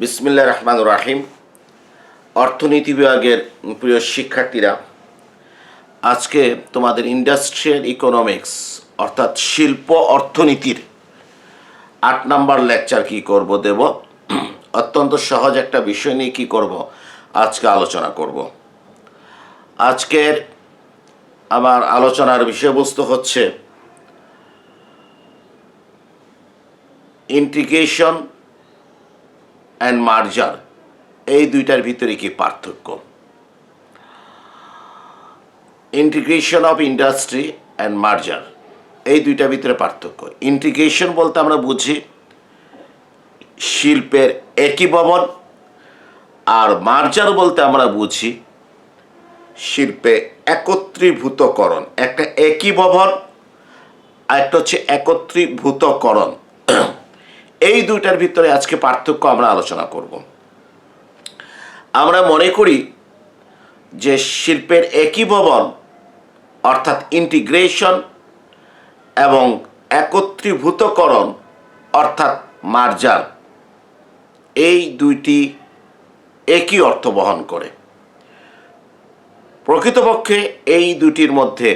বিসমিল্লা রহমান রাহিম। অর্থনীতি বিভাগের প্রিয় শিক্ষার্থীরা, আজকে তোমাদের ইন্ডাস্ট্রিয়াল ইকোনমিক্স, অর্থাৎ শিল্প অর্থনীতির আট নাম্বার লেকচার কি করব দেব, অত্যন্ত সহজ একটা বিষয় নিয়ে কি করব, আজকে আলোচনা করব। আজকের আমার আলোচনার বিষয়বস্তু হচ্ছে ইন্টিগ্রেশন অ্যান্ড মার্জার এই দুইটার ভিতরে কি পার্থক্য? Integration of industry and merger এই দুইটার ভিতরে পার্থক্য। ইন্টিগ্রেশন বলতে আমরা বুঝি শিল্পের একই ভবন, আর মার্জার বলতে আমরা বুঝি শিল্পে একত্রীভূতকরণ। একটা একই ভবন, আর একটা হচ্ছে একত্রীভূতকরণ। এই দুইটার ভিতরে আজকে পার্থক্য আমরা আলোচনা করব। আমরা মনে করি যে শিল্পের একীভবন অর্থাৎ ইন্টিগ্রেশন এবং একত্রীভূতকরণ, অর্থাৎ মার্জার এই দুইটি একই অর্থ বহন করে। প্রকৃতপক্ষে এই দুটির মধ্যে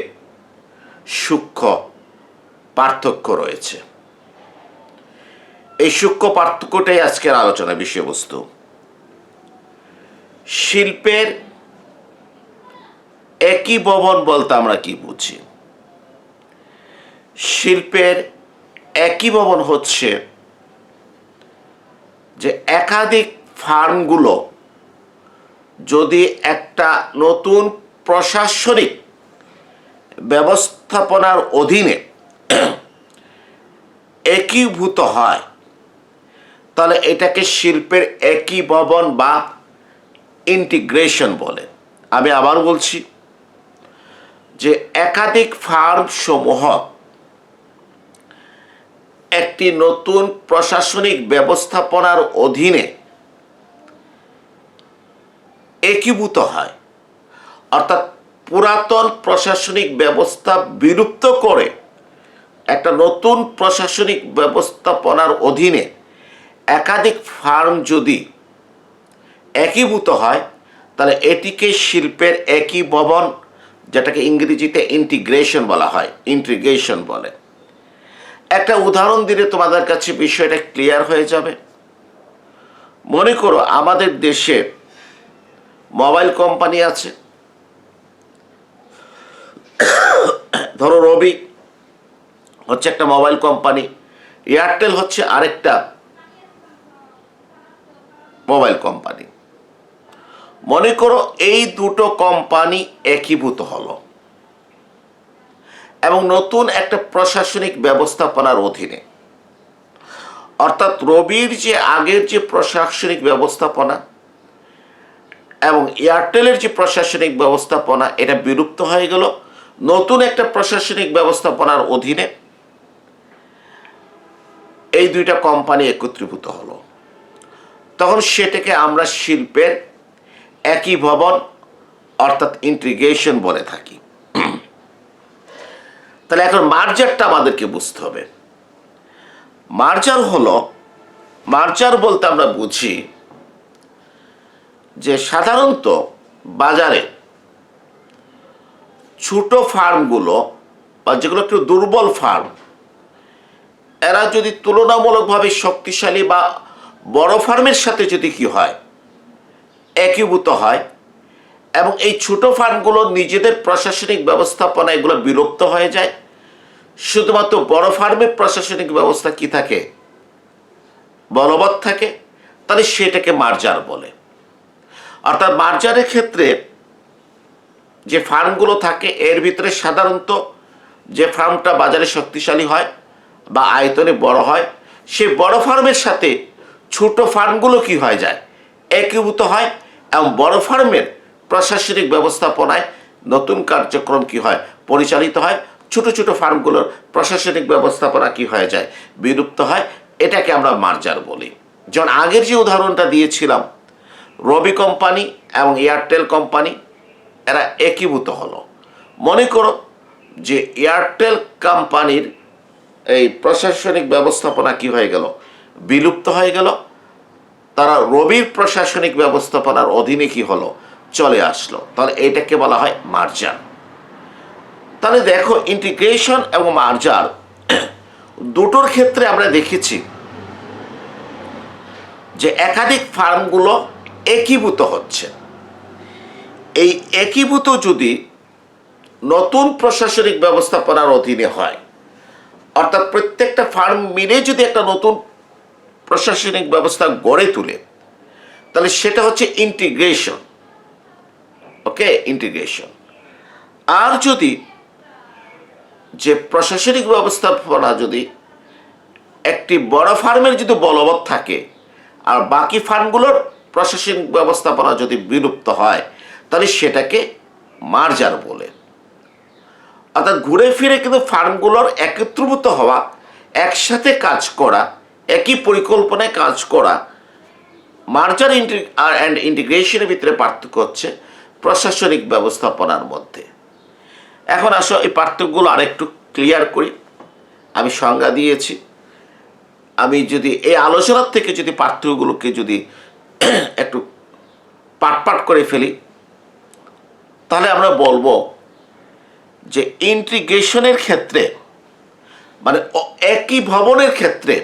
সূক্ষ্ম পার্থক্য রয়েছে। এই সূক্ষ্ম পার্থক্যটাই আজকের আলোচনা বিষয়বস্তু। শিল্পের একই ভবন বলতে আমরা কি বুঝি? শিল্পের একই ভবন হচ্ছে যে একাধিক ফার্মগুলো যদি একটা নতুন প্রশাসনিক ব্যবস্থাপনার অধীনে একীভূত হয় তাহলে এটাকে শিল্পের একীভবন বা ইন্টিগ্রেশন বলে। আমি আবার বলছি যে একাধিক ফার্ম সমূহ একটি নতুন প্রশাসনিক ব্যবস্থাপনার অধীনে একীভূত হয়। অর্থাৎ পুরাতন প্রশাসনিক ব্যবস্থা বিলুপ্ত করে একটা নতুন প্রশাসনিক ব্যবস্থাপনার অধীনে একাধিক ফার্ম যদি একীভূত হয়, তাহলে এটিকে শিল্পের একই ভবন, যেটাকে ইংরেজিতে ইন্টিগ্রেশন বলা হয় ইন্টিগ্রেশন বলে। একটা উদাহরণ দিলে তোমাদের কাছে বিষয়টা ক্লিয়ার হয়ে যাবে। মনে করো আমাদের দেশে মোবাইল কোম্পানি আছে। ধরো রবি হচ্ছে একটা মোবাইল কোম্পানি এয়ারটেল হচ্ছে আরেকটা মোবাইল কোম্পানি। মনে করো এই দুটো কোম্পানি একীভূত হলো। এবং নতুন একটা প্রশাসনিক ব্যবস্থাপনার অধীনে। অর্থাৎ রবির যে আগের যে প্রশাসনিক ব্যবস্থাপনা এবং এয়ারটেলের যে প্রশাসনিক ব্যবস্থাপনা, এটা বিলুপ্ত হয়ে গেল। নতুন একটা প্রশাসনিক ব্যবস্থাপনার অধীনে এই দুইটা কোম্পানি একত্রীভূত হলো। তখন সেটাকে আমরা শিল্পের একই ভবন, অর্থাৎ ইন্টিগ্রেশন বলে থাকি। তাহলে এখন মার্জারটা আমাদেরকে বুঝতে হবে। মার্জার হলো মার্জার বলতে আমরা বুঝি যে সাধারণত বাজারে ছোট ফার্মগুলো বা যেগুলো একটু দুর্বল ফার্ম, এরা যদি তুলনামূলকভাবে শক্তিশালী বা বড় ফার্মের সাথে যদি কি হয়, একীভূত হয়, এবং এই ছোট ফার্মগুলো নিজেদের প্রশাসনিক ব্যবস্থাপনা এগুলো বিরক্ত হয়ে যায়, শুধুমাত্র বড় ফার্মের প্রশাসনিক ব্যবস্থা কি থাকে? বলবৎ থাকে, তাহলে সেটাকে মার্জার বলে। অর্থাৎ মার্জারের ক্ষেত্রে যে ফার্মগুলো থাকে, এর ভিতরে সাধারণত যে ফার্মটা বাজারে শক্তিশালী হয় বা আয়তনে বড় হয় সেই বড় ফার্মের সাথে ছোট ফার্মগুলো কি হয়ে যায়? একীভূত হয় এবং বড় ফার্মের প্রশাসনিক ব্যবস্থাপনায় নতুন কার্যক্রম কি হয়? পরিচালিত হয়। ছোট ছোট ফার্মগুলোর প্রশাসনিক ব্যবস্থাপনা কি হয়ে যায়? বিলুপ্ত হয়। এটাকে আমরা মার্জার বলি। যেমন আগের যে উদাহরণটা দিয়েছিলাম, রবি কোম্পানি এবং এয়ারটেল কোম্পানি, এরা একীভূত হলো। মনে করো যে এয়ারটেল কোম্পানির এই প্রশাসনিক ব্যবস্থাপনা কি হয়ে গেল? বিলুপ্ত হয়ে গেল। তারা রবির প্রশাসনিক ব্যবস্থাপনার অধীনে কি হলো? চলে আসলো। তাহলে এটাকে বলা হয় মার্জার। তাহলে দেখো ইন্টিগ্রেশন এবং মার্জার দুটোর ক্ষেত্রে আমরা দেখেছি যে একাধিক ফার্মগুলো একীভূত হচ্ছে। এই একীভূত যদি নতুন প্রশাসনিক ব্যবস্থাপনার অধীনে হয়, অর্থাৎ প্রত্যেকটা ফার্ম মিলে যদি একটা নতুন প্রশাসনিক ব্যবস্থা গড়ে তোলে, তাহলে সেটা হচ্ছে ইন্টিগ্রেশন ওকে ইন্টিগ্রেশন আর যদি যে প্রশাসনিক ব্যবস্থাপনা যদি একটি বড় ফার্মের যদি বলবৎ থাকে, আর বাকি ফার্মগুলোর প্রশাসনিক ব্যবস্থাপনা যদি বিলুপ্ত হয়, তাহলে সেটাকে মার্জার বলে। অর্থাৎ ঘুরে ফিরে কিন্তু ফার্মগুলোর একত্রভূত হওয়া, একসাথে কাজ করা একই পরিকল্পনায় কাজ করা। মার্জার অ্যান্ড ইন্টিগ্রেশনের ভিতরে পার্থক্য হচ্ছে প্রশাসনিক ব্যবস্থাপনার মধ্যে। এখন আসো, এই পার্থক্যগুলো আরেকটু ক্লিয়ার করি। আমি সংজ্ঞা দিয়েছি। আমি যদি এই আলোচনার থেকে যদি পার্থক্যগুলোকে যদি একটু পাট পাট করে ফেলি, তাহলে আমরা বলব যে ইন্টিগ্রেশনের ক্ষেত্রে মানে একই ভবনের ক্ষেত্রে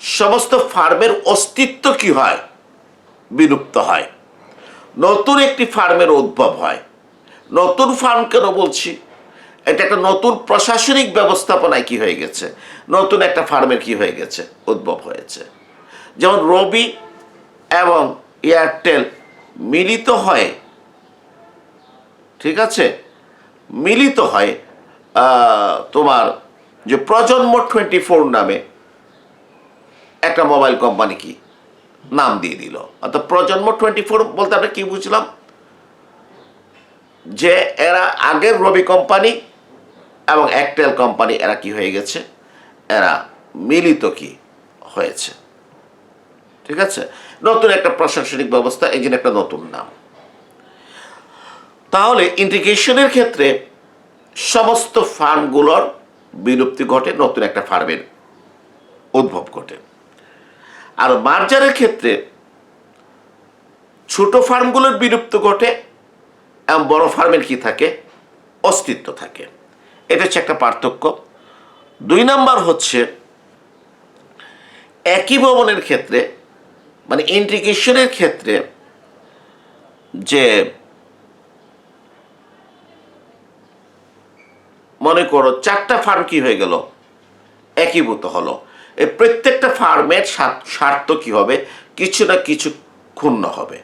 সমস্ত ফার্মের অস্তিত্ব কি হয়? বিলুপ্ত হয়। নতুন একটি ফার্মের উদ্ভব হয়। নতুন ফার্ম কেন বলছি? এটা একটা নতুন প্রশাসনিক ব্যবস্থাপনায় কি হয়ে গেছে? নতুন একটা ফার্মের কি হয়ে গেছে? উদ্ভব হয়েছে। যেমন রবি এবং এয়ারটেল মিলিত হয়, ঠিক আছে? মিলিত হয় তোমার যে প্রজন্ম টোয়েন্টি ফোর নামে একটা মোবাইল কোম্পানি কি? নাম দিয়ে দিল। অর্থাৎ প্রজন্ম টোয়েন্টি ফোর বলতে আমরা কি বুঝলাম? যে এরা আগের রবি কোম্পানি এবং একটেল কোম্পানি এরা কি হয়ে গেছে? এরা মিলিত কি হয়েছে? ঠিক আছে? নতুন একটা প্রশাসনিক ব্যবস্থা, এই জন্য একটা নতুন নাম। তাহলে ইন্টিগ্রেশনের ক্ষেত্রে সমস্ত ফার্মগুলোর বিলুপ্তি ঘটে, নতুন একটা ফার্মের উদ্ভব ঘটে। আর মার্জারের ক্ষেত্রে ছোট ফার্মগুলোর বিলুপ্ত ঘটে এবং বড় ফার্মের কি থাকে? অস্তিত্ব থাকে। এটা হচ্ছে একটা পার্থক্য। দুই নাম্বার হচ্ছে একই ভবনের ক্ষেত্রে মানে ইন্টিগ্রেশনের ক্ষেত্রে যে মনে করো চারটা ফার্ম কি হয়ে গেল? একীভূত হলো। প্রত্যেকটা ফার্মের স্বার্থ- কি হবে? কিছু না কিছু ক্ষুণ্ণ হবে।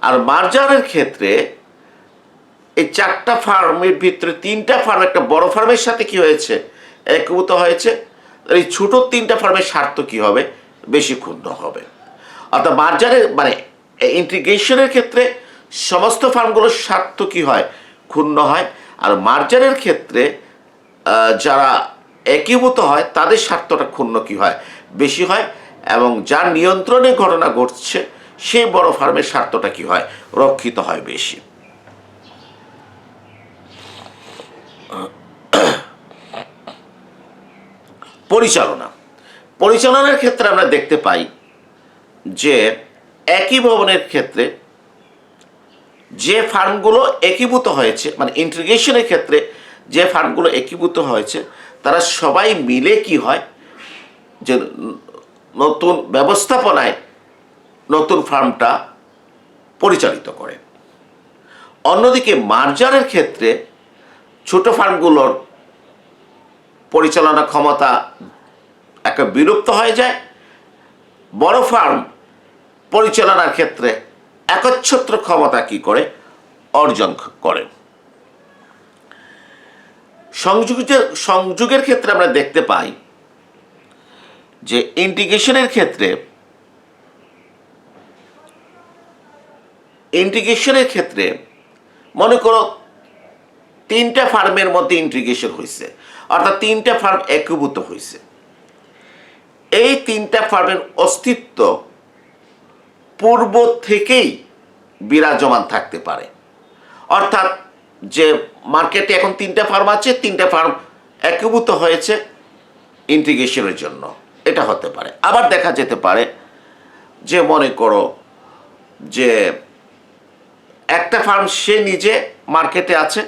আর মার্জারের ক্ষেত্রে এই চারটা ফার্মের ভিতরে তিনটা ফার্ম, একটা বড় ফার্মের সাথে কি হয়েছে? একীভূত হয়েছে। এই ছোট তিনটা ফার্মের স্বার্থ কি হবে? বেশি ক্ষুণ্ণ হবে। অর্থাৎ মার্জারের মানে ইন্টিগ্রেশনের ক্ষেত্রে সমস্ত ফার্মগুলোর স্বার্থ কি হয়? ক্ষুণ্ণ হয়। আর মার্জারের ক্ষেত্রে যারা একীভূত হয়, তাদের স্বার্থটা ক্ষুণ্ণ কি হয়? বেশি হয়, এবং যার নিয়ন্ত্রণে ঘটনা ঘটছে সেই বড় ফার্মের স্বার্থটা কি হয়? রক্ষিত হয় বেশি। পরিচালনা। পরিচালনার ক্ষেত্রে আমরা দেখতে পাই যে, একই ভবনের ক্ষেত্রে যে ফার্মগুলো একীভূত হয়েছে মানে ইন্টিগ্রেশনের ক্ষেত্রে যে ফার্মগুলো একীভূত হয়েছে, তারা সবাই মিলে কি হয়? যে নতুন ব্যবস্থাপনায় নতুন ফার্মটা পরিচালিত করে। অন্যদিকে মার্জারের ক্ষেত্রে ছোট ফার্মগুলোর পরিচালনা ক্ষমতা একটা বিলুপ্ত হয়ে যায়। বড় ফার্ম পরিচালনার ক্ষেত্রে একচ্ছত্র ক্ষমতা কি করে? অর্জন করে। সংযুগের ক্ষেত্রে আমরা দেখতে পাই যে ইন্টিগ্রেশনের ক্ষেত্রে ইন্টিগ্রেশনের ক্ষেত্রে মনে করো তিনটা ফার্মের মধ্যে ইন্টিগ্রেশন হয়েছে অর্থাৎ তিনটা ফার্ম একীভূত হয়েছে এই তিনটা ফার্মের অস্তিত্ব পূর্ব থেকেই বিরাজমান থাকতে পারে। অর্থাৎ যে মার্কেটে এখন তিনটা ফার্ম আছে, তিনটা ফার্ম একীভূত হয়েছে ইন্টিগ্রেশনের জন্য। এটা হতে পারে। আবার দেখা যেতে পারে যে, মনে করো যে একটা ফার্ম সে নিজে মার্কেটে আছে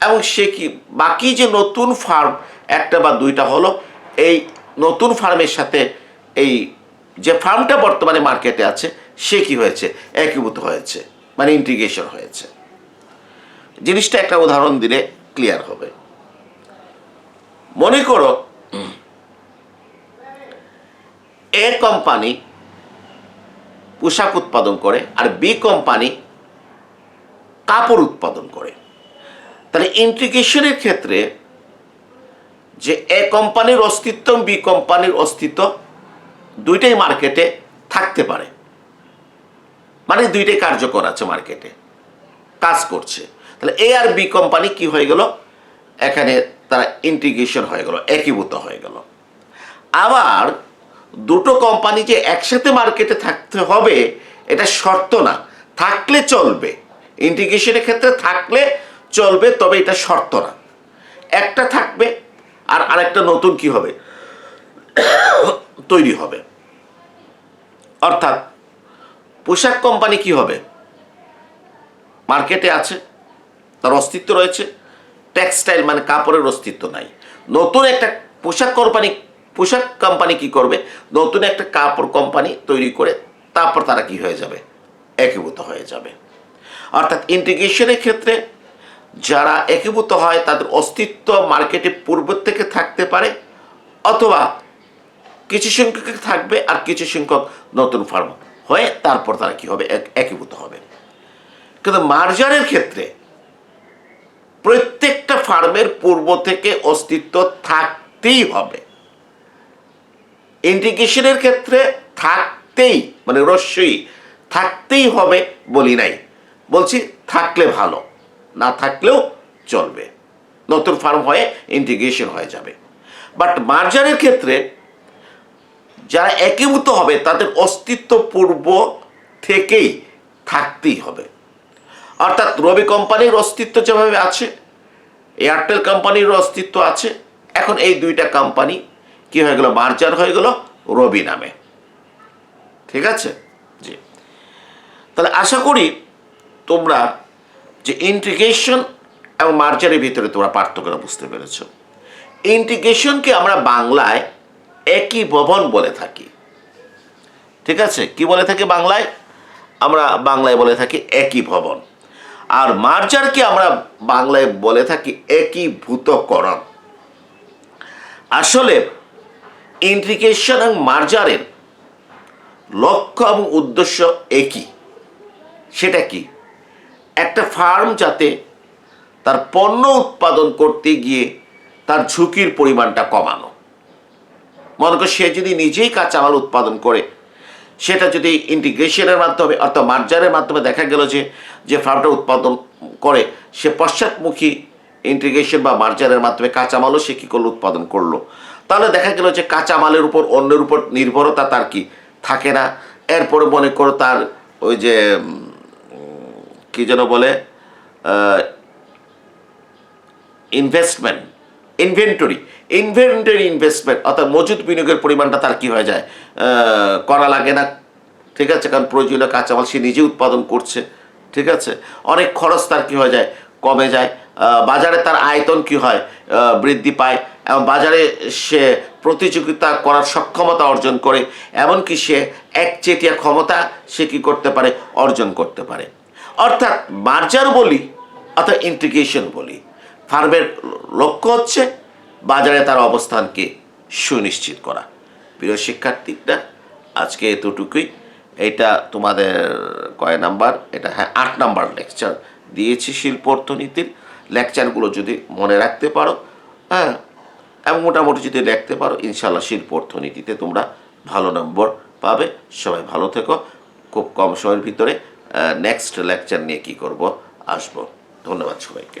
এবং সে কি, বাকি যে নতুন ফার্ম একটা বা দুইটা হলো, এই নতুন ফার্মের সাথে এই যে ফার্মটা বর্তমানে মার্কেটে আছে, সে কি হয়েছে? একীভূত হয়েছে মানে ইন্টিগ্রেশন হয়েছে। জিনিসটা একটা উদাহরণ দিলে ক্লিয়ার হবে। মনে করো, এ কোম্পানি পোশাক উৎপাদন করে আর বি কোম্পানি কাপড় উৎপাদন করে। তাহলে ইন্টিগ্রেশনের ক্ষেত্রে যে এ কোম্পানির অস্তিত্ব, বি কোম্পানির অস্তিত্ব দুইটাই মার্কেটে থাকতে পারে। মানে দুইটাই কার্যকর আছে মার্কেটে। কাজ করছে। তাহলে এ আর বি কোম্পানি কি হয়ে গেল? এখানে তারা ইন্টিগ্রেশন হয়ে গেল, একীভূত হয়ে গেল। আবার দুটো কোম্পানি যে একসাথে মার্কেটে থাকতে হবে, এটা শর্ত না। থাকলে চলবে। ইন্টিগ্রেশনের ক্ষেত্রে থাকলে চলবে, তবে এটা শর্ত না। একটা থাকবে, আর আরেকটা নতুন কি হবে? তৈরি হবে। অর্থাৎ পোশাক কোম্পানি কি হবে? মার্কেটে আছে। তার অস্তিত্ব রয়েছে। টেক্সটাইল মানে কাপড়ের অস্তিত্ব নাই। নতুন একটা পোশাক কোম্পানি পোশাক কোম্পানি কি করবে? নতুন একটা কাপড় কোম্পানি তৈরি করে তারপর তারা কি হয়ে যাবে? একীভূত হয়ে যাবে। অর্থাৎ ইন্টিগ্রেশনের ক্ষেত্রে যারা একীভূত হয়, তাদের অস্তিত্ব মার্কেটে পূর্ব থেকে থাকতে পারে, অথবা কিছু সংখ্যক থাকবে আর কিছু সংখ্যক নতুন ফার্ম হয়ে তারপর তারা কি হবে? এক- একীভূত হবে। কিন্তু মার্জারের ক্ষেত্রে প্রত্যেকটা ফার্মের পূর্ব থেকে অস্তিত্ব থাকতেই হবে। ইন্টিগ্রেশনের ক্ষেত্রে থাকতেই মানে রস্যই থাকতেই হবে বলি নাই। বলছি থাকলে ভালো, না থাকলেও চলবে। নতুন ফার্ম হয়ে ইন্টিগ্রেশন হয়ে যাবে। বাট মার্জারের ক্ষেত্রে যারা একীভূত হবে, তাদের অস্তিত্ব পূর্ব থেকেই থাকতেই হবে। অর্থাৎ রবি কোম্পানির অস্তিত্ব যেভাবে আছে, এয়ারটেল কোম্পানির অস্তিত্ব আছে, এখন এই দুইটা কোম্পানি কি হয়ে গেল, মার্জার হয়ে গেল রবি নামে। ঠিক আছে? জি। তাহলে আশা করি তোমরা যে ইন্টিগ্রেশন এবং মার্জারের ভিতরে তোমরা পার্থক্যটা বুঝতে পেরেছ। ইন্টিগ্রেশনকে আমরা বাংলায় একই ভবন বলে থাকি। ঠিক আছে? কি বলে থাকি বাংলায়? আমরা বাংলায় বলে থাকি একই ভবন। আর মার্জারকে আমরা বাংলায় বলে থাকি একীভূতকরণ। আসলে ইন্টিগ্রেশন এবং মার্জারের লক্ষ্য এবং উদ্দেশ্য একই। সেটা কি? একটা ফার্ম যাতে তার পণ্য উৎপাদন করতে গিয়ে তার ঝুঁকির পরিমাণটা কমানো। মনে কর সে যদি নিজেই কাঁচামাল উৎপাদন করে সেটা যদি ইন্টিগ্রেশনের মাধ্যমে অর্থাৎ মার্জারের মাধ্যমে দেখা গেল যে যে ফার্মটা উৎপাদন করে, সে পশ্চাৎমুখী ইন্টিগ্রেশন বা মার্জারের মাধ্যমে কাঁচামালও সে কী করল, উৎপাদন করল। তাহলে দেখা গেল যে কাঁচামালের উপর অন্যের উপর নির্ভরতা তার কি? থাকে না। এরপরে মনে করো তার ওই যে কী যেন বলে ইনভেস্টমেন্ট ইনভেন্টরি ইনভেন্টরি ইনভেস্টমেন্ট অর্থাৎ মজুদ বিনিয়োগের পরিমাণটা তার কি হয়ে যায়? করা লাগে না, ঠিক আছে? কারণ প্রয়োজনীয় কাঁচামাল সে নিজে উৎপাদন করছে, ঠিক আছে? অনেক খরচ তার কী হয়ে যায়? কমে যায়। বাজারে তার আয়তন কি হয়? বৃদ্ধি পায় এবং বাজারে সে প্রতিযোগিতা করার সক্ষমতা অর্জন করে, এমনকি সে একচেটিয়া ক্ষমতা সে কী করতে পারে? অর্জন করতে পারে। অর্থাৎ মার্জার বলি, অর্থাৎ ইন্টিগ্রেশন বলি ফার্মের লক্ষ্য হচ্ছে বাজারে তার অবস্থানকে সুনিশ্চিত করা। প্রিয় শিক্ষার্থীরা, আজকে এতটুকুই। এটা তোমাদের কয় নাম্বার? এটা হ্যাঁ আট নাম্বার লেকচার দিয়েছি শিল্প অর্থনীতির। লেকচারগুলো যদি মনে রাখতে পারো হ্যাঁ এবং মোটামুটি যদি দেখতে পারো ইনশাল্লাহ শিল্প অর্থনীতিতে তোমরা ভালো নম্বর পাবে। সবাই ভালো থেকো। খুব কম সময়ের ভিতরে নেক্সট লেকচার নিয়ে কি করব, আসব। ধন্যবাদ সবাইকে।